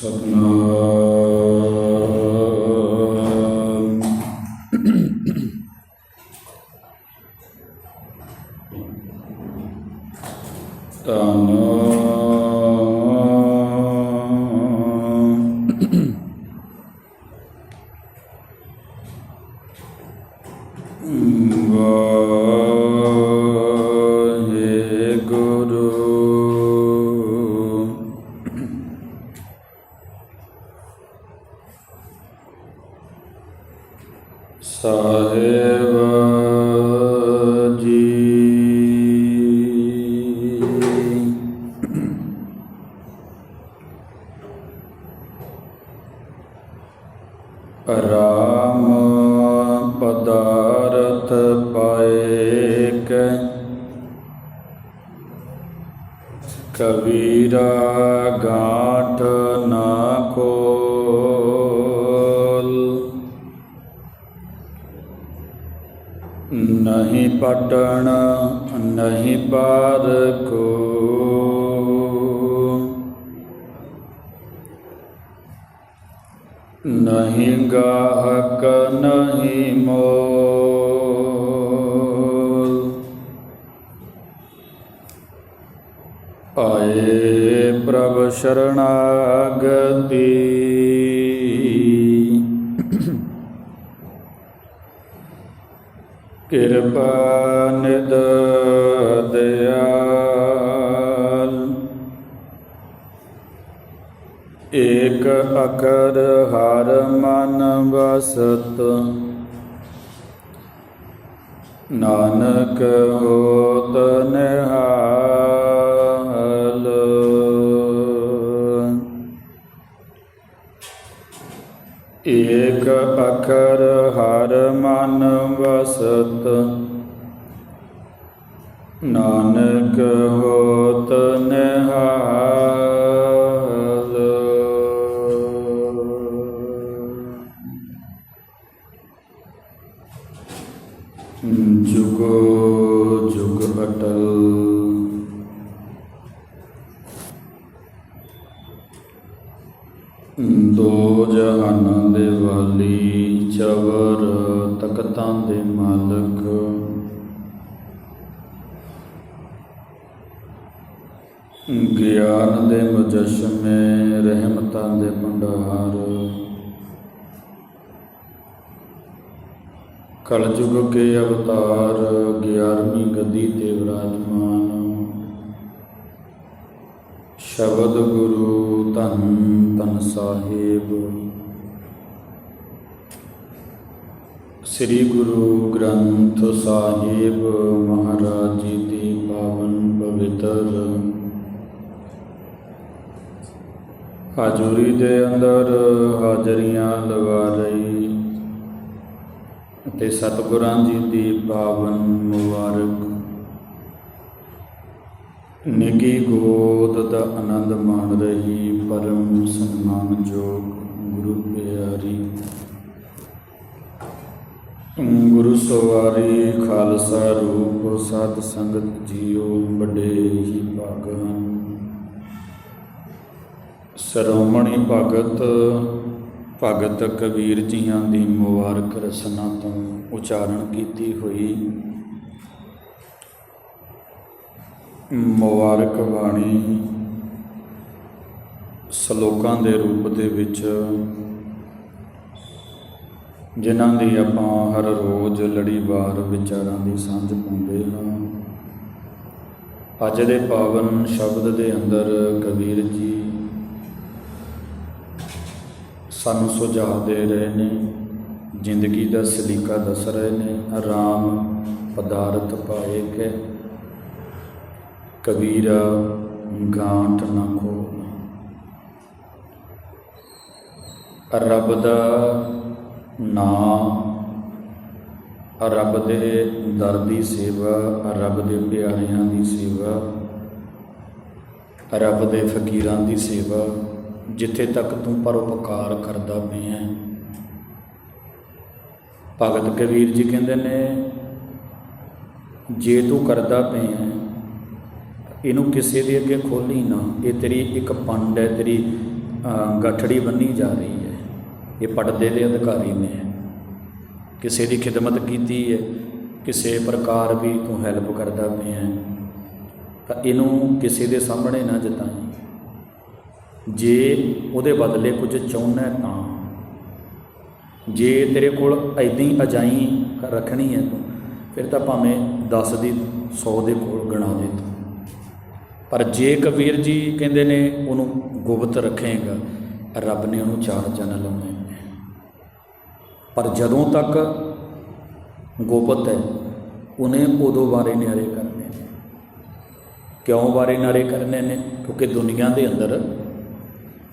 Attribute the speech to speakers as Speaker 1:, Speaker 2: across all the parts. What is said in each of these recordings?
Speaker 1: स्वप्न ਸਾਹਿਬ ਜੀ ਰਾਮ ਪਦਾਰਥ ਪਾਏ ਕਬੀਰਾ ਗਾਠ ਨਾ ਖੋਲ ਨਹੀਂ ਪਟਣ ਨਹੀਂ ਪਾਰ ਕੋ। ਨਹੀਂ ਗਾਹਕ ਨਹੀਂ ਮੋਲ। ਆਏ ਪ੍ਰਭ ਸ਼ਰਣਾਗਤੀ। ਕਿਰਪਾ ਨਿਦ ਦਿਆਲ। ਏਕ ਅਕਰ ਹਰ ਮਨ ਵਸਤ। ਨਾਨਕ ਹੋਤ ਨਿਹਾਲ। ਇਕ ਅਖਰ ਹਰ ਮਨ ਵਸਤ। ਨਾਨਕ ਹੋਤ ਨਿਹਾਲ ਦੋ ਜਹਾਨਾਂ ਦੇ ਵਾਲੀ ਚਵਰ ਤਖਤਾਂ ਦੇ ਮਾਲਕ। ਗਿਆਨ ਦੇ ਮੁਜਸ਼ਮੇ, ਰਹਿਮਤਾਂ ਦੇ ਭੰਡਾਰ। ਕਲਯੁਗ ਕੇ ਅਵਤਾਰ 11ਵੀਂ ਗੱਦੀ ਤੇ ਵਿਰਾਜਮਾਨ। ਸ਼ਬਦ ਗੁਰੂ ਧੰਨ ਧੰਨ ਸਾਹਿਬ। ਸ੍ਰੀ ਗੁਰੂ ਗ੍ਰੰਥ ਸਾਹਿਬ ਮਹਾਰਾਜ ਜੀ ਦੀ ਪਾਵਨ ਪਵਿੱਤਰ ਹਾਜ਼ਰੀ ਦੇ ਅੰਦਰ ਹਾਜ਼ਰੀਆਂ ਲਗਾ ਰਹੀ ਅਤੇ ਸਤਿਗੁਰਾਂ ਜੀ ਦੀ ਪਾਵਨ ਮੁਬਾਰਕ ਨਿੱਗੀ ਗੋਦ ਦਾ ਆਨੰਦ ਮਾਣ ਰਹੀ, ਪਰਮ ਸਨਮਾਨਯੋਗ ਗੁਰੂ ਪਿਆਰੀ। ਗੁਰੂ ਸਵਾਰੀ ਖਾਲਸਾ ਰੂਪ ਸਤ ਸੰਗਤ ਜੀਓ, ਵੱਡੇ ਹੀ ਭਾਗਾਂ। ਸਰੋਮਣੀ ਭਗਤ ਭਗਤ ਕਬੀਰ ਜੀਆਂ ਦੀ ਮੁਬਾਰਕ ਰਸਨਾ ਤੋਂ ਉਚਾਰਨ ਕੀਤੀ ਹੋਈ। ਮੁਬਾਰਕ ਬਾਣੀ। ਸ਼ਲੋਕਾਂ ਦੇ ਰੂਪ ਦੇ ਵਿੱਚ ਜਿਨ੍ਹਾਂ ਦੀ ਆਪਾਂ ਹਰ ਰੋਜ਼ ਲੜੀਵਾਰ ਵਿਚਾਰਾਂ ਦੀ ਸਾਂਝ ਪਾਉਂਦੇ ਹਾਂ, ਅੱਜ ਦੇ ਪਾਵਨ ਸ਼ਬਦ ਦੇ ਅੰਦਰ ਕਬੀਰ ਜੀ ਸਾਨੂੰ ਸੁਝਾਅ ਦੇ ਰਹੇ ਨੇ, ਜ਼ਿੰਦਗੀ ਦਾ ਸਲੀਕਾ ਦੱਸ ਰਹੇ ਨੇ ਆਰਾਮ ਪਦਾਰਥ ਪਾਏ ਕੇ ਕਬੀਰਾ ਗਾਂਠ ਨਾ ਖੋਲ। ਰੱਬ ਦਾ ਨਾਮ ਰੱਬ ਦੇ ਦਰ ਦੀ ਸੇਵਾ, ਰੱਬ ਦੇ ਪਿਆਰਿਆਂ ਦੀ ਸੇਵਾ, ਰੱਬ ਦੇ ਫਕੀਰਾਂ ਦੀ ਸੇਵਾ, ਜਿੱਥੇ ਤੱਕ ਤੂੰ ਪਰਉਪਕਾਰ ਕਰਦਾ ਪਿਆ ਹੈ। ਭਗਤ ਕਬੀਰ ਜੀ ਕਹਿੰਦੇ ਨੇ, ਜੇ ਤੂੰ ਕਰਦਾ ਪਿਆ ਹੈ ਇਹਨੂੰ ਕਿਸੇ ਦੇ ਅੱਗੇ ਖੋਲੀ ਨਾ। ਇਹ ਤੇਰੀ ਇੱਕ ਪੰਡ ਹੈ ਤੇਰੀ ਅ, ਗੱਠੜੀ ਬੰਨੀ ਜਾ ਰਹੀ ਹੈ। ਇਹ ਪੜਦੇ ਦੇ ਅਧਿਕਾਰੀ ਨੇ। ਕਿਸੇ ਦੀ ਖਿਦਮਤ ਕੀਤੀ ਹੈ ਕਿਸੇ ਪ੍ਰਕਾਰ ਵੀ ਤੂੰ ਹੈਲਪ ਕਰਦਾ ਪਿਆ ਹੈ, ਤਾਂ ਇਹਨੂੰ ਕਿਸੇ ਦੇ ਸਾਹਮਣੇ ਨਾ ਜਤਾਈ। ਜੇ ਉਹਦੇ ਬਦਲੇ ਕੁਝ ਚਾਹੁੰਦਾ ਤਾਂ। ਜੇ ਤੇਰੇ ਕੋਲ ਐਦਾਂ ਹੀ ਅਜਾਈ ਰੱਖਣੀ ਹੈ ਤੂੰ ਫਿਰ ਤਾਂ ਭਾਵੇਂ 10 ਦੀ 100 ਦੇ ਕੋਲ ਗਣਾ ਦੇ ਤੂੰ। ਪਰ ਜੇ ਕਬੀਰ ਜੀ ਕਹਿੰਦੇ ਨੇ ਉਹਨੂੰ ਗੁਪਤ ਰੱਖੇਗਾ, ਰੱਬ ਨੇ ਉਹਨੂੰ ਚਾਰ ਚੰਨ ਲਾਉਣੇ ਨੇ। ਪਰ ਜਦੋਂ ਤੱਕ ਗੁਪਤ ਹੈ, ਉਹਨੇ ਉਦੋਂ ਬਾਰੇ ਨਿਆਰੇ ਕਰਨੇ ਨੇ। ਕਿਉਂ ਬਾਰੇ ਨਾਰੇ ਕਰਨੇ ਨੇ? ਕਿਉਂਕਿ ਦੁਨੀਆ ਦੇ ਅੰਦਰ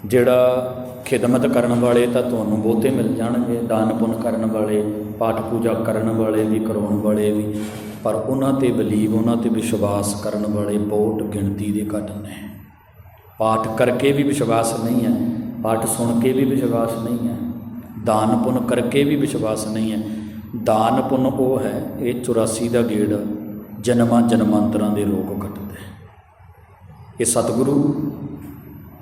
Speaker 1: ਜਿਹੜਾ ਖਿਦਮਤ ਕਰਨ ਵਾਲੇ ਤਾਂ ਤੁਹਾਨੂੰ ਬਹੁਤੇ ਮਿਲ ਜਾਣਗੇ ਦਾਨ ਪੁੰਨ ਕਰਨ ਵਾਲੇ ਪਾਠ ਪੂਜਾ ਕਰਨ ਵਾਲੇ ਵੀ, ਕਰਾਉਣ ਵਾਲੇ ਵੀ। ਪਰ ਉਹਨਾਂ ਤੇ ਬਲੀਵ, ਉਹਨਾਂ ਤੇ ਵਿਸ਼ਵਾਸ ਕਰਨ ਵਾਲੇ ਬਹੁਤ ਗਿਣਤੀ ਦੇ ਘੱਟ ਨੇ। ਪਾਠ ਕਰਕੇ ਵੀ ਵਿਸ਼ਵਾਸ ਨਹੀਂ ਹੈ, ਪਾਠ ਸੁਣ ਕੇ ਵੀ ਵਿਸ਼ਵਾਸ ਨਹੀਂ ਹੈ, ਦਾਨ ਪੁੰਨ ਕਰਕੇ ਵੀ ਵਿਸ਼ਵਾਸ ਨਹੀਂ ਹੈ। ਦਾਨ ਪੁੰਨ ਉਹ ਹੈ, ਇਹ 84 ਦਾ ਗੇੜ ਜਨਮਾਂ ਜਨਮਾਂਤਰਾਂ ਦੇ ਰੋਗ ਕੱਟਦਾ। ਹੈ ਇਹ ਸਤਿਗੁਰੂ,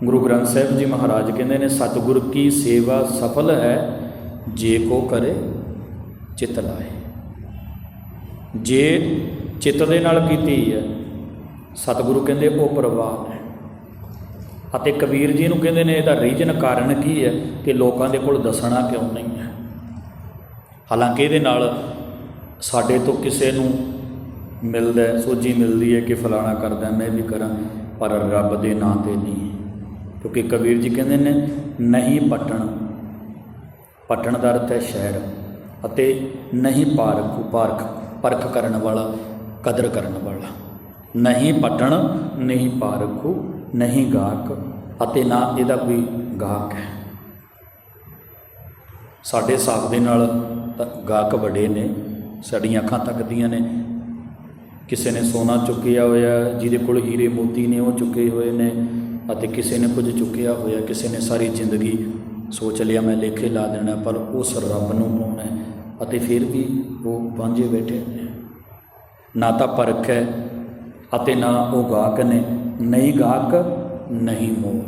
Speaker 1: ਗੁਰੂ ਗ੍ਰੰਥ ਸਾਹਿਬ ਜੀ ਮਹਾਰਾਜ ਕਹਿੰਦੇ ਨੇ, ਸਤਿਗੁਰ ਕੀ ਸੇਵਾ ਸਫਲ ਹੈ, ਜੇ ਕੋ ਕਰੇ, ਚਿਤ ਲਾਏ। ਜੇ ਚਿੱਤ ਦੇ ਨਾਲ ਕੀਤੀ ਹੈ, ਸਤਿਗੁਰੂ ਕਹਿੰਦੇ ਉਹ ਪ੍ਰਵਾਨ ਹੈ। ਅਤੇ ਕਬੀਰ ਜੀ ਨੂੰ ਕਹਿੰਦੇ ਨੇ ਇਹਦਾ ਰੀਜਨ ਕਾਰਨ ਕੀ ਹੈ ਕਿ ਲੋਕਾਂ ਦੇ ਕੋਲ ਦੱਸਣਾ ਕਿਉਂ ਨਹੀਂ ਹੈ? ਹਾਲਾਂਕਿ ਇਹਦੇ ਨਾਲ ਸਾਡੇ ਤੋਂ ਕਿਸੇ ਨੂੰ ਮਿਲਦਾ ਸੋਝੀ ਮਿਲਦੀ ਹੈ ਕਿ ਫਲਾਣਾ ਕਰਦਾ, ਮੈਂ ਵੀ ਕਰਾਂ, ਪਰ ਰੱਬ ਦੇ ਨਾਂ ਤੇ ਨਹੀਂ ਕਿਉਂਕਿ ਕਬੀਰ ਜੀ ਕਹਿੰਦੇ ਨੇ, ਨਹੀਂ ਪਟਣ। ਪਟਣ ਦਾ ਅਰਥ ਹੈ ਸ਼ਹਿਰ ਅਤੇ ਨਹੀਂ ਪਾਰਕ ਪਾਰਕ ਪਰਖ ਕਰਨ ਵਾਲਾ, ਕਦਰ ਕਰਨ ਵਾਲਾ। ਨਹੀਂ ਪਟਣ, ਨਹੀਂ ਪਾਰਖੂ, ਨਹੀਂ ਗਾਹਕ, ਅਤੇ ਨਾ ਇਹਦਾ ਕੋਈ ਗਾਹਕ ਹੈ। ਸਾਡੇ ਹਿਸਾਬ ਦੇ ਨਾਲ ਗਾਹਕ ਵੱਡੇ ਨੇ, ਸਾਡੀਆਂ ਅੱਖਾਂ ਤੱਕਦੀਆਂ ਨੇ। ਕਿਸੇ ਨੇ ਸੋਨਾ ਚੁੱਕਿਆ ਹੋਇਆ, ਜਿਹਦੇ ਕੋਲ ਹੀਰੇ ਮੋਤੀ ਨੇ, ਉਹ ਚੁੱਕੇ ਹੋਏ ਨੇ, ਅਤੇ ਕਿਸੇ ਨੇ ਕੁਝ ਚੁੱਕਿਆ ਹੋਇਆ, ਕਿਸੇ ਨੇ ਸਾਰੀ ਜ਼ਿੰਦਗੀ ਸੋਚ ਲਿਆ, ਮੈਂ ਲੇਖੇ ਲਾ ਦੇਣਾ, ਪਰ ਉਸ ਰੱਬ ਨੂੰ ਪਾਉਣਾ ਅਤੇ ਫਿਰ ਵੀ ਉਹ ਵਾਂਝੇ ਬੈਠੇ ਨੇ ਨਾ ਤਾਂ ਪਰਖ ਹੈ ਅਤੇ ਨਾ ਉਹ ਗਾਹਕ ਨੇ, ਨਹੀਂ ਗਾਹਕ, ਨਹੀਂ ਮੋਲ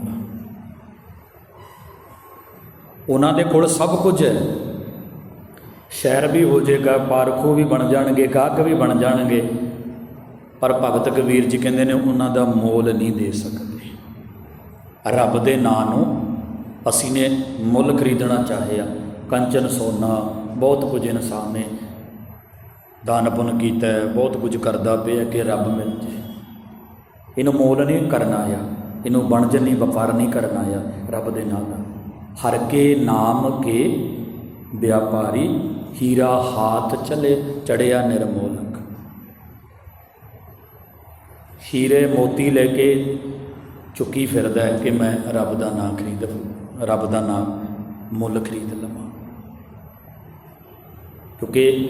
Speaker 1: ਉਹਨਾਂ ਦੇ ਕੋਲ ਸਭ ਕੁਝ ਹੈ। ਸ਼ਹਿਰ ਵੀ ਹੋ ਜਾਏਗਾ, ਪਾਰਖੋ ਵੀ ਬਣ ਜਾਣਗੇ, ਗਾਹਕ ਵੀ ਬਣ ਜਾਣਗੇ, ਪਰ ਭਗਤ ਕਬੀਰ ਜੀ ਕਹਿੰਦੇ ਨੇ ਉਹਨਾਂ ਦਾ ਮੋਲ ਨਹੀਂ ਦੇ ਸਕਦੇ। ਰੱਬ ਦੇ ਨਾਂ ਨੂੰ ਅਸੀਂ ਨੇ ਮੁੱਲ ਖਰੀਦਣਾ ਚਾਹਿਆ, ਕੰਚਨ ਸੋਨਾ ਬਹੁਤ ਕੁਝ ਇਨਸਾਨ ਨੇ ਦਾਨ ਪੁੰਨ ਕੀਤਾ ਬਹੁਤ ਕੁਝ ਕਰਦਾ ਪਿਆ ਕਿ ਰੱਬ ਮਿਲ ਜੇ। ਇਹਨੂੰ ਮੋਲ ਨਹੀਂ ਕਰਨਾ ਆ ਇਹਨੂੰ ਵਣਜ ਨਹੀਂ, ਵਪਾਰ ਨਹੀਂ ਕਰਨਾ ਆ ਰੱਬ ਦੇ ਨਾਲ ਹਰ ਕੇ ਨਾਮ ਕੇ ਵਿਆਪਾਰੀ ਹੀਰਾ ਹਾਥ ਚਲੇ ਚੜਿਆ ਨਿਰਮੋਲਕ। ਹੀਰੇ ਮੋਤੀ ਲੈ ਕੇ ਚੁੱਕੀ ਫਿਰਦਾ ਕਿ ਮੈਂ ਰੱਬ ਦਾ ਨਾਮ ਖਰੀਦ ਰੱਬ ਦਾ ਨਾਮ ਮੁੱਲ ਖਰੀਦ ਲਵਾਂ। ਕਿਉਂਕਿ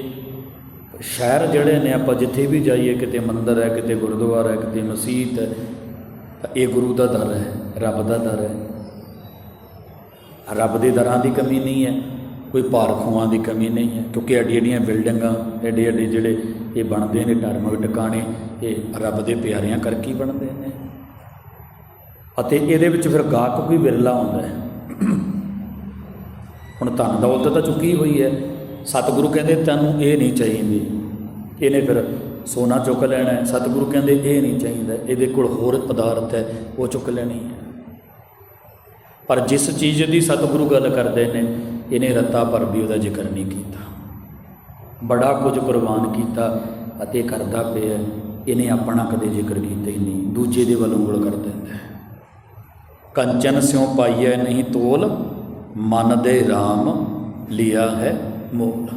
Speaker 1: ਸ਼ਹਿਰ ਜਿਹੜੇ ਨੇ, ਆਪਾਂ ਜਿੱਥੇ ਵੀ ਜਾਈਏ, ਕਿਤੇ ਮੰਦਿਰ ਹੈ, ਕਿਤੇ ਗੁਰਦੁਆਰਾ ਹੈ, ਕਿਤੇ ਮਸਜਿਦ ਹੈ, ਤਾਂ ਇਹ ਗੁਰੂ ਦਾ ਦਰ ਹੈ, ਰੱਬ ਦਾ ਦਰ ਹੈ। ਰੱਬ ਦੇ ਦਰਾਂ ਦੀ ਕਮੀ ਨਹੀਂ ਹੈ, ਕੋਈ ਪਾਰਖੂਆਂ ਦੀ ਕਮੀ ਨਹੀਂ ਹੈ, ਕਿਉਂਕਿ ਐਡੀ ਐਡੀਆਂ ਬਿਲਡਿੰਗਾਂ ਐਡੇ ਐਡੇ ਜਿਹੜੇ ਇਹ ਬਣਦੇ ਨੇ, ਧਾਰਮਿਕ ਟਿਕਾਣੇ, ਇਹ ਰੱਬ ਦੇ ਪਿਆਰਿਆਂ ਕਰਕੇ ਹੀ ਬਣਦੇ ਨੇ। ਅਤੇ ਇਹਦੇ ਵਿੱਚ ਫਿਰ ਗਾਹਕ ਵੀ ਵਿਰਲਾ ਹੁੰਦਾ ਹੈ। ਹੁਣ ਧਨ ਦੌਲਤ ਤਾਂ ਚੁੱਕੀ ਹੋਈ ਹੈ ਸਤਿਗੁਰੂ ਕਹਿੰਦੇ, ਤੈਨੂੰ ਇਹ ਨਹੀਂ ਚਾਹੀਦੀ। ਇਹਨੇ ਫਿਰ ਸੋਨਾ ਚੁੱਕ ਲੈਣਾ ਹੈ। ਸਤਿਗੁਰੂ ਕਹਿੰਦੇ, ਇਹ ਨਹੀਂ ਚਾਹੀਦਾ। ਇਹਦੇ ਕੋਲ ਹੋਰ ਪਦਾਰਥ ਹੈ, ਉਹ ਚੁੱਕ ਲੈਣੀ ਹੈ। ਪਰ ਜਿਸ ਚੀਜ਼ ਦੀ ਸਤਿਗੁਰੂ ਗੱਲ ਕਰਦੇ ਨੇ, ਇਹਨੇ ਰੱਤਾ ਪਰ ਵੀ ਉਹਦਾ ਜ਼ਿਕਰ ਨਹੀਂ ਕੀਤਾ। ਬੜਾ ਕੁਝ ਕੁਰਬਾਨ ਕੀਤਾ ਅਤੇ ਕਰਦਾ ਪਿਆ ਇਹਨੇ ਆਪਣਾ ਕਦੇ ਜ਼ਿਕਰ ਕੀਤਾ ਹੀ ਨਹੀਂ। ਦੂਜੇ ਦੇ ਵੱਲੋਂ ਗੁਲ ਕਰ ਦਿੰਦਾ ਹੈ। ਕੰਚਨ ਸਿਉ ਪਾਈਐ ਨਹੀਂ ਤੋਲ, ਮਨ ਦੇ RAM ਲਿਆ ਹੈ ਮੋਲ।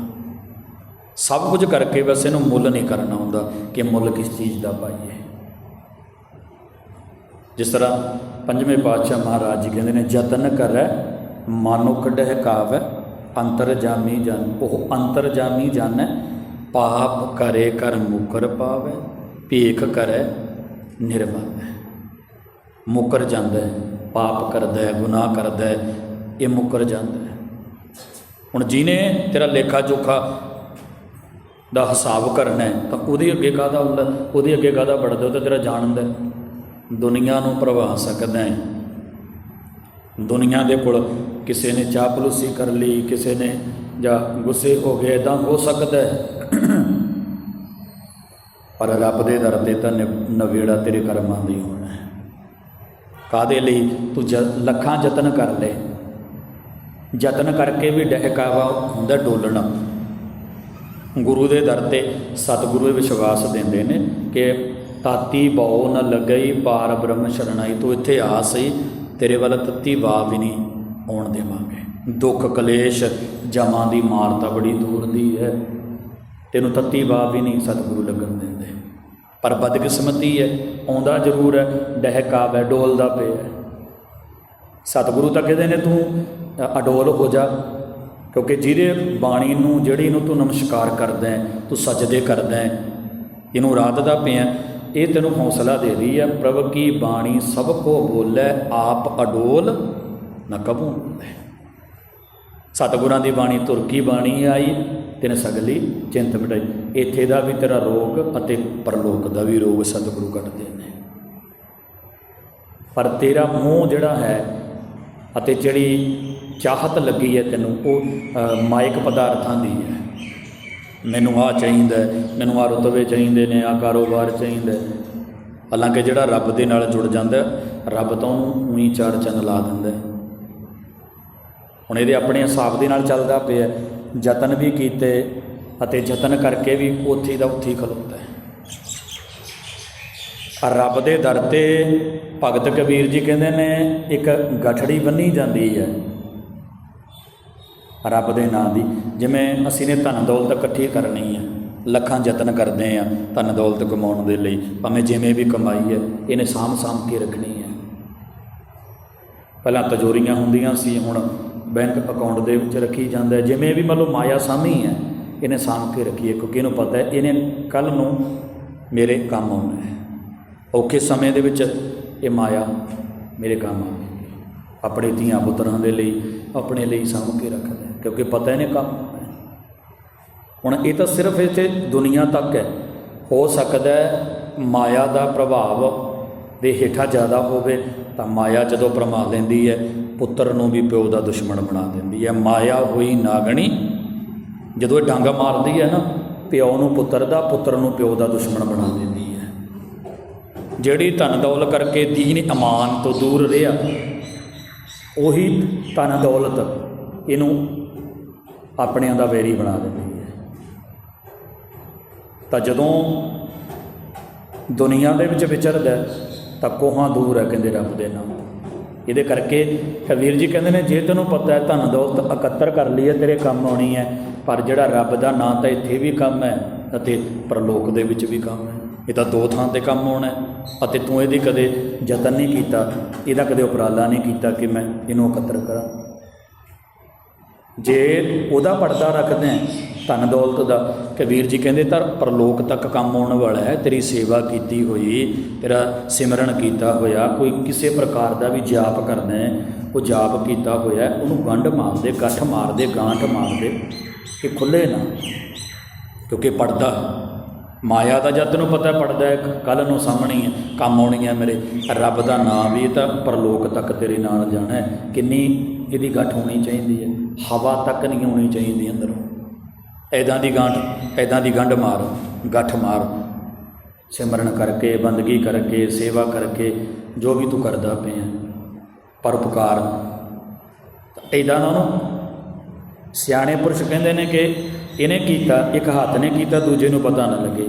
Speaker 1: ਸਭ ਕੁਝ ਕਰਕੇ ਬਸ ਇਹਨੂੰ ਮੁੱਲ ਨਹੀਂ ਕਰਨਾ ਹੁੰਦਾ ਕਿ ਮੁੱਲ ਕਿਸ ਚੀਜ਼ ਦਾ ਪਾਈਏ। ਜਿਸ ਤਰ੍ਹਾਂ ਪੰਜਵੇਂ ਪਾਤਸ਼ਾਹ ਮਹਾਰਾਜ ਜੀ ਕਹਿੰਦੇ ਨੇ, ਯਤਨ ਕਰੈ ਮਾਨੁਖ ਡਹਿਕਾਵੈ ਅੰਤਰਜਾਮੀ ਜਨ ਉਹ ਅੰਤਰਜਾਮੀ ਜਾਣੈ ਪਾਪ ਕਰੇ ਕਰ ਮੁਕਰ ਪਾਵੈ, ਭੇਖ ਕਰੈ ਨਿਰਵਾਵੈ। ਮੁਕਰ ਜਾਂਦਾ ਹੈ, ਪਾਪ ਕਰਦਾ ਹੈ, ਗੁਨਾਹ ਕਰਦਾ ਹੈ, ਇਹ ਮੁਕਰ ਜਾਂਦਾ ਹੈ। ਹੁਣ ਜਿਹਨੇ ਤੇਰਾ ਲੇਖਾ ਜੋਖਾ ਦਾ ਹਿਸਾਬ ਕਰਨਾ ਹੈ, ਤਾਂ ਉਹਦੇ ਅੱਗੇ ਕਾਹਦਾ ਹੁੰਦਾ? ਉਹਦੇ ਅੱਗੇ ਕਾਹਦਾ ਵੜਦਾ? ਉਹ ਤਾਂ ਤੇਰਾ ਜਾਣਦਾ ਦੁਨੀਆ ਨੂੰ ਪ੍ਰਭਾ ਸਕਦਾ ਹੈ। ਦੁਨੀਆ ਦੇ ਕੋਲ ਕਿਸੇ ਨੇ ਚਾਪਲੂਸੀ ਕਰ ਲਈ, ਕਿਸੇ ਨੇ ਜਾਂ ਗੁੱਸੇ ਹੋ ਗਏ ਤਾਂ ਹੋ ਸਕਦਾ ਹੈ। ਪਰ ਰੱਬ ਦੇ ਦਰ ਤੇ ਤਾਂ ਨਿ- ਨਵੇੜਾ ਤੇਰੇ ਕਰਮਾਂ ਦੀ ਹੋਣਾ ਹੈ। ਕਾਦੇ ਲਈ? ਤੂੰ ਜ, ਲੱਖਾਂ ਯਤਨ ਕਰ ਲੈ। ਯਤਨ ਕਰਕੇ ਵੀ ਡਹਿਕਾਵਾ ਹੁੰਦਾ ਡੋਲਣਾ। ਗੁਰੂ ਦੇ ਦਰ ਤੇ ਸਤਿਗੁਰੂ ਇਹ ਵਿਸ਼ਵਾਸ ਦਿੰਦੇ ਨੇ ਕਿ ਤਾਤੀ ਬਹੁ ਨ ਲੱਗਈ ਪਾਰ ਬ੍ਰਹਮ ਸ਼ਰਣਾਈ, ਤੂੰ ਇੱਥੇ ਆ ਸਹੀ, ਤੇਰੇ ਵੱਲ ਤੱਤੀ ਵਾਹ ਵੀ ਨਹੀਂ ਆਉਣ ਦੇਵਾਂਗੇ। ਦੁੱਖ ਕਲੇਸ਼ ਜਮਾਂ ਦੀ ਮਾਰ ਤਾਂ ਬੜੀ ਦੂਰ ਦੀ ਹੈ। ਤੈਨੂੰ ਤੱਤੀ ਵਾਹ ਵੀ ਨਹੀਂ ਸਤਿਗੁਰੂ ਲੱਗਣ ਦਿੰਦੇ। ਪਰ ਬਦਕਿਸਮਤੀ ਹੈ, ਆਉਂਦਾ ਜ਼ਰੂਰ ਹੈ, ਡਹਿਕਾਵ ਹੈ ਡੋਲਦਾ ਪਿਆ ਸਤਿਗੁਰੂ ਤਾਂ ਕਹਿੰਦੇ ਨੇ ਤੂੰ ਅਡੋਲ ਹੋ ਜਾ, ਕਿਉਂਕਿ ਜਿਹਦੇ ਬਾਣੀ ਨੂੰ, ਜਿਹੜੀ ਨੂੰ ਤੂੰ ਨਮਸਕਾਰ ਕਰਦਾ ਹੈ, ਤੂੰ ਸਜਦੇ ਕਰਦਾ ਹੈ, ਇਹਨੂੰ ਰਾਧਦਾ ਪਿਆ, ਇਹ ਤੈਨੂੰ ਹੌਸਲਾ ਦੇ ਰਹੀ ਹੈ, ਪ੍ਰਭ ਕੀ ਬਾਣੀ ਸਭ ਕੋ ਬੋਲੇ, ਆਪ ਅਡੋਲ ਨਾ ਕਬੂ। ਬੋਲੇ ਸਤਿਗੁਰਾਂ ਦੀ ਬਾਣੀ ਤੁਰਕੀ ਬਾਣੀ ਆਈ, ਤੈਨੂੰ ਸਗਲੀ ਚਿੰਤ ਮਿਟਾਈ। ਇੱਥੇ ਦਾ ਵੀ ਤੇਰਾ ਰੋਗ ਅਤੇ ਪਰਲੋਕ ਦਾ ਵੀ ਰੋਗ ਸਤਿਗੁਰੂ ਕੱਟਦੇ ਨੇ। ਪਰ ਤੇਰਾ ਮੂੰਹ ਜਿਹੜਾ ਹੈ ਅਤੇ ਜਿਹੜੀ ਚਾਹਤ ਲੱਗੀ ਹੈ ਤੈਨੂੰ, ਉਹ ਮਾਇਕ ਪਦਾਰਥਾਂ ਦੀ ਹੈ। ਮੈਨੂੰ ਆ ਚਾਹੀਦਾ ਮੈਨੂੰ ਆ ਰੁਤਬੇ ਚਾਹੀਦੇ ਨੇ ਆ ਕਾਰੋਬਾਰ ਚਾਹੀਦਾ ਹਾਲਾਂਕਿ ਜਿਹੜਾ ਰੱਬ ਦੇ ਨਾਲ ਜੁੜ ਜਾਂਦਾ ਰੱਬ ਤਾਂ ਉਹਨੂੰ ਉਹੀ ਚਾਰ ਚੰਨ ਲਾ ਦਿੰਦਾ ਹੁਣ ਇਹਦੇ ਆਪਣੇ ਹਿਸਾਬ ਦੇ ਨਾਲ ਚੱਲਦਾ ਪਿਆ ਯਤਨ ਵੀ ਕੀਤੇ ਅਤੇ ਯਤਨ ਕਰਕੇ ਵੀ ਉੱਥੇ ਦਾ ਉੱਥੇ ਹੀ ਖਲੋਤਾ ਰੱਬ ਦੇ ਦਰ ਤੇ ਭਗਤ ਕਬੀਰ ਜੀ ਕਹਿੰਦੇ ਨੇ, ਇੱਕ ਗਠੜੀ ਬੰਨੀ ਜਾਂਦੀ ਹੈ। ਰੱਬ ਦੇ ਨਾਂ ਦੀ। ਜਿਵੇਂ ਅਸੀਂ ਨੇ ਧਨ ਦੌਲਤ ਇਕੱਠੀ ਕਰਨੀ ਹੈ, ਲੱਖਾਂ ਯਤਨ ਕਰਦੇ ਆ ਧਨ ਦੌਲਤ ਕਮਾਉਣ ਦੇ ਲਈ, ਭਾਵੇਂ ਜਿਵੇਂ ਵੀ ਕਮਾਈ ਹੈ, ਇਹਨੇ ਸਾਂਭ ਸਾਂਭ ਕੇ ਰੱਖਣੀ ਹੈ। ਪਹਿਲਾਂ ਤਜੋਰੀਆਂ ਹੁੰਦੀਆਂ ਸੀ, ਹੁਣ ਬੈਂਕ ਅਕਾਊਂਟ ਦੇ ਵਿੱਚ ਰੱਖੀ ਜਾਂਦਾ ਜਿਵੇਂ ਵੀ ਮੰਨ ਲਓ ਮਾਇਆ ਸਾਮੀ ਹੈ, ਇਹਨੇ ਸਾਂਭ ਕੇ ਰੱਖੀ ਹੈ। ਕਿਉਂਕਿ ਇਹਨੂੰ ਪਤਾ ਹੈ, ਇਹਨੇ ਕੱਲ ਨੂੰ ਮੇਰੇ ਕੰਮ ਆਉਣਾ ਹੈ। ਔਖੇ ਸਮੇਂ ਦੇ ਵਿੱਚ ਇਹ ਮਾਇਆ ਮੇਰੇ ਕੰਮ ਆਵੇਗੀ ਆਪਣੇ ਧੀਆਂ ਪੁੱਤਰਾਂ ਦੇ ਲਈ, ਆਪਣੇ ਲਈ ਸਾਂਭ ਕੇ ਰੱਖਦਾ ਕਿਉਂਕਿ ਪਤਾ ਇਹਨੇ ਕੰਮ ਹੁਣ ਇਹ ਤਾਂ ਸਿਰਫ ਇੱਥੇ ਦੁਨੀਆ ਤੱਕ ਹੈ। ਹੋ ਸਕਦਾ ਮਾਇਆ ਦਾ ਪ੍ਰਭਾਵ ਦੇ ਹੇਠਾਂ ਜ਼ਿਆਦਾ ਹੋਵੇ, ਤਾਂ ਮਾਇਆ ਜਦੋਂ ਪਰਮਾ ਲੈਂਦੀ ਹੈ, ਪੁੱਤਰ ਨੂੰ ਵੀ ਪਿਓ ਦਾ ਦੁਸ਼ਮਣ ਬਣਾ ਦਿੰਦੀ ਹੈ। ਮਾਇਆ ਹੋਈ ਨਾਗਣੀ, ਜਦੋਂ ਇਹ ਡਾਂਗਾ ਮਾਰਦੀ ਹੈ ਨਾ, ਪਿਓ ਨੂੰ ਪੁੱਤਰ ਦਾ, ਪੁੱਤਰ ਨੂੰ ਪਿਓ ਦਾ ਦੁਸ਼ਮਣ ਬਣਾ ਦਿੰਦੀ ਜਿਹੜੀ ਧਨ ਦੌਲਤ ਕਰਕੇ ਦੀਨ ਇਮਾਨ ਤੋਂ ਦੂਰ ਰਿਹਾ, ਉਹੀ ਧਨ ਦੌਲਤ ਇਹਨੂੰ ਆਪਣਿਆਂ ਦਾ ਵੈਰੀ ਬਣਾ ਦਿੰਦੀ ਹੈ। ਤਾਂ ਜਦੋਂ ਦੁਨੀਆ ਦੇ ਵਿੱਚ ਵਿਚਰਦਾ ਤਾਂ ਕੋਹਾਂ ਦੂਰ ਹੈ ਕਹਿੰਦੇ ਰੱਬ ਦੇ ਨਾਮ। ਇਹਦੇ ਕਰਕੇ ਕਬੀਰ ਜੀ ਕਹਿੰਦੇ ਨੇ, ਜੇ ਤੈਨੂੰ ਪਤਾ ਹੈ ਧਨ ਦੌਲਤ ਇਕੱਤਰ ਕਰ ਲਈ ਹੈ, ਤੇਰੇ ਕੰਮ ਆਉਣੀ ਹੈ, ਪਰ ਜਿਹੜਾ ਰੱਬ ਦਾ ਨਾਂ ਤਾਂ ਇੱਥੇ ਵੀ ਕੰਮ ਹੈ ਅਤੇ ਪਰਲੋਕ ਦੇ ਵਿੱਚ ਵੀ ਕੰਮ ਹੈ। ਇਹ ਤਾਂ ਦੋ ਥਾਂ ਤੇ ਕੰਮ ਆਉਣਾ ਅਤੇ ਤੂੰ ਇਹਦੀ ਕਦੇ ਯਤਨ ਨਹੀਂ ਕੀਤਾ, ਇਹਦਾ ਕਦੇ ਉਪਰਾਲਾ ਨਹੀਂ ਕੀਤਾ ਕਿ ਮੈਂ ਇਹਨੂੰ ਇਕੱਤਰ ਕਰਾਂ। ਜੇ ਉਹਦਾ ਪਰਦਾ ਰੱਖਦੇ ਹੈ ਧਨ ਦੌਲਤ ਦਾ ਕਬੀਰ ਜੀ ਕਹਿੰਦੇ ਤਾਂ ਪਰਲੋਕ ਤੱਕ ਕੰਮ ਆਉਣ ਵਾਲਾ ਹੈ, ਤੇਰੀ ਸੇਵਾ ਕੀਤੀ ਹੋਈ, ਤੇਰਾ ਸਿਮਰਨ ਕੀਤਾ ਹੋਇਆ, ਕੋਈ ਕਿਸੇ ਪ੍ਰਕਾਰ ਦਾ ਵੀ ਜਾਪ ਕਰਨਾ ਹੈ, ਉਹ ਜਾਪ ਕੀਤਾ ਹੋਇਆ, ਉਹਨੂੰ ਗੰਢ ਮਾਰਦੇ, ਗੱਠ ਮਾਰ ਗਾਂਠ ਮਾਰਦੇ ਕਿ ਖੁੱਲੇ ਨਾ, ਕਿਉਂਕਿ ਪੜਦਾ ਮਾਇਆ ਦਾ ਜਦ ਨੂੰ ਪਤਾ ਪੜਦਾ ਹੈ ਕੱਲ ਨੂੰ ਸਾਹਮਣੇ ਹੈ, ਕੰਮ ਆਉਣੀ ਹੈ ਮੇਰੇ। ਰੱਬ ਦਾ ਨਾਮ ਵੀ ਤਾਂ ਪਰਲੋਕ ਤੱਕ ਤੇਰੇ ਨਾਲ ਜਾਣਾ ਹੈ। ਕਿੰਨੀ ਇਹਦੀ ਗੱਠ ਹੋਣੀ ਚਾਹੀਦੀ ਹੈ। ਹਵਾ ਤੱਕ ਨਹੀਂ ਹੋਣੀ ਚਾਹੀਦੀ ਅੰਦਰੋਂ। ਐਦਾਂ ਦੀ ਗਾਂਠ, ਐਦਾਂ ਦੀ ਗੰਢ ਮਾਰ, ਗੱਠ ਮਾਰ। ਸਿਮਰਨ ਕਰਕੇ, ਬੰਦਗੀ ਕਰਕੇ, ਸੇਵਾ ਕਰਕੇ, ਜੋ ਵੀ ਤੂੰ ਕਰਦਾ ਪਿਆ ਪਰਉਪਕਾਰ ਐਦਾਂ ਦਾ ਉਹਨੂੰ ਸਿਆਣੇ ਪੁਰਸ਼ ਕਹਿੰਦੇ ਨੇ ਕਿ ਇਹਨੇ ਕੀਤਾ, ਇੱਕ ਹੱਥ ਨੇ ਕੀਤਾ, ਦੂਜੇ ਨੂੰ ਪਤਾ ਨਾ ਲੱਗੇ।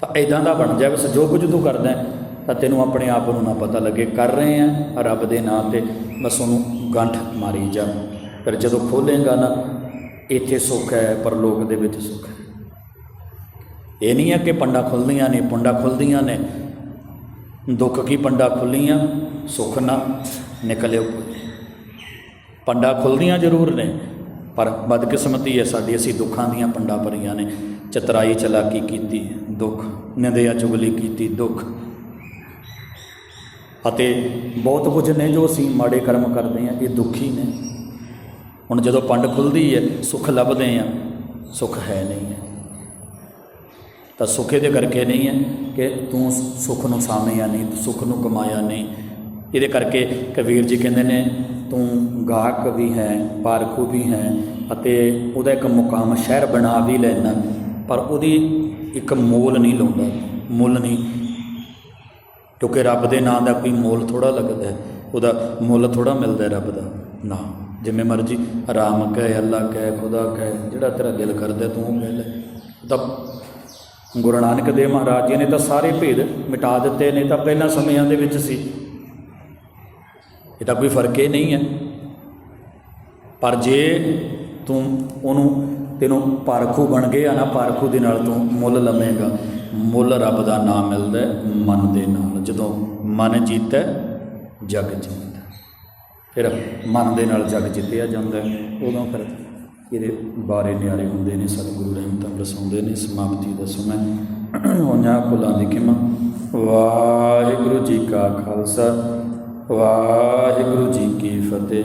Speaker 1: ਤਾਂ ਐਦਾਂ ਦਾ ਬਣ ਜਾਵੇ ਬਸ ਜੋ ਕੁਝ ਤੂੰ ਕਰਦਾ ਤਾਂ ਤੈਨੂੰ ਆਪਣੇ ਆਪ ਨੂੰ ਨਾ ਪਤਾ ਲੱਗੇ, ਕਰ ਰਹੇ ਆ ਰੱਬ ਦੇ ਨਾਮ ਤੇ, ਬਸ ਉਹਨੂੰ ਗੰਠ ਮਾਰੀ ਜਾ। ਫਿਰ ਜਦੋਂ ਖੋਲੇਗਾ ਨਾ, ਇੱਥੇ ਸੁੱਖ ਹੈ, ਪਰਲੋਕ ਦੇ ਵਿੱਚ ਸੁੱਖ ਹੈ। ਇਹ ਨਹੀਂ ਹੈ ਕਿ ਪੰਡਾ ਖੁੱਲਦੀਆਂ ਨੇ, ਪੰਡਾ ਖੁੱਲਦੀਆਂ ਨੇ। ਦੁੱਖ ਕੀ ਪੰਡਾ ਖੁੱਲੀਆਂ ਸੁੱਖ ਨਾ ਨਿਕਲਿਓ। ਪੰਡਾ ਖੁੱਲਦੀਆਂ ਜ਼ਰੂਰ ਨੇ, ਪਰ ਬਦਕਿਸਮਤੀ ਹੈ ਸਾਡੀ, ਅਸੀਂ ਦੁੱਖਾਂ ਦੀਆਂ ਪੰਡਾ ਭਰੀਆਂ ਨੇ। ਚਤਰਾਈ ਚਲਾਕੀ ਕੀਤੀ, ਦੁੱਖ, ਨਿੰਦਿਆ ਚੁਗਲੀ ਕੀਤੀ, ਦੁੱਖ। ਅਤੇ ਬਹੁਤ ਕੁਝ ਨੇ ਜੋ ਅਸੀਂ ਮਾੜੇ ਕਰਮ ਕਰਦੇ ਹਾਂ, ਇਹ ਦੁੱਖੀ ਨੇ। ਹੁਣ ਜਦੋਂ ਪੰਡ ਖੁੱਲਦੀ ਹੈ, ਸੁੱਖ ਲੱਭਦੇ ਆ ਸੁੱਖ ਹੈ ਨਹੀਂ ਹੈ। ਤਾਂ ਸੁੱਖ ਇਹਦੇ ਕਰਕੇ ਨਹੀਂ ਹੈ ਕਿ ਤੂੰ ਸੁੱਖ ਨੂੰ ਸਾਮਿਆ ਨਹੀਂ ਸੁੱਖ ਨੂੰ ਕਮਾਇਆ ਨਹੀਂ। ਇਹਦੇ ਕਰਕੇ ਕਬੀਰ ਜੀ ਕਹਿੰਦੇ ਨੇ ਤੂੰ ਗਾਹਕ ਵੀ ਹੈ ਪਾਰਖੂ ਵੀ ਹੈ ਅਤੇ ਉਹਦਾ ਇੱਕ ਮੁਕਾਮ ਸ਼ਹਿਰ ਬਣਾ ਵੀ ਲੈਣਾ ਪਰ ਉਹਦੀ ਇੱਕ ਮੋਲ ਨਹੀਂ ਲਾਉਂਦਾ। ਮੁੱਲ ਨਹੀਂ। ਕਿਉਂਕਿ ਰੱਬ ਦੇ ਨਾਂ ਦਾ ਕੋਈ ਮੋਲ ਥੋੜਾ ਲੱਗਦਾ। ਹੈ ਉਹਦਾ ਮੁੱਲ ਥੋੜਾ ਮਿਲਦਾ ਰੱਬ ਦਾ ਨਾ। ਜਿਵੇਂ ਮਰਜ਼ੀ ਆਰਾਮ ਕਹੇ, ਅੱਲਾ ਕਹੇ, ਖੁਦਾ ਕਹੇ, ਜਿਹੜਾ ਤੇਰਾ ਦਿਲ ਕਰਦਾ ਤੂੰ ਉਹ ਲੈ ਤਾਂ ਗੁਰੂ ਨਾਨਕ ਦੇਵ ਮਹਾਰਾਜ ਜੀ ਨੇ ਤਾਂ ਸਾਰੇ ਭੇਦ ਮਿਟਾ ਦਿੱਤੇ ਨੇ। ਤਾਂ ਪਹਿਲਾਂ ਸਮਿਆਂ ਦੇ ਵਿੱਚ ਸੀ। ਇਹ ਤਾਂ ਕੋਈ ਫ਼ਰਕ ਹੀ ਨਹੀਂ ਹੈ। ਪਰ ਜੇ ਤੂੰ ਉਹਨੂੰ ਤੈਨੂੰ ਪਾਰਖੂ ਬਣ ਗਿਆ ਨਾ, ਪਾਰਖੂ ਦੇ ਨਾਲ ਤੂੰ ਮੁੱਲ ਲਵੇਂਗਾ। ਮੁੱਲ ਰੱਬ ਦਾ ਨਾਮ ਮਿਲਦਾ ਮਨ ਦੇ ਨਾਲ। ਜਦੋਂ ਮਨ ਜੀਤਾ, ਜਗ ਜੀਤਾ। ਫਿਰ ਮਨ ਦੇ ਨਾਲ ਜਗ ਜਿੱਤਿਆ ਜਾਂਦਾ ਉਦੋਂ ਫਿਰ ਇਹਦੇ ਬਾਰੇ ਨਿਆਰੇ ਹੁੰਦੇ ਨੇ, ਸਤਿਗੁਰੂ ਰਹਿਮਤਾਂ ਬਰਸਾਉਂਦੇ ਨੇ, ਸਮਾਪਤੀ ਦਾ ਸਮਾਂ ਉਹਨਾਂ ਭੁੱਲਾਂ ਦੀ ਖਿਮਾ। ਵਾਹਿਗੁਰੂ ਜੀ ਕਾ ਖਾਲਸਾ। ਵਾਹਿਗੁਰੂ ਜੀ ਕੀ ਫਤਿਹ।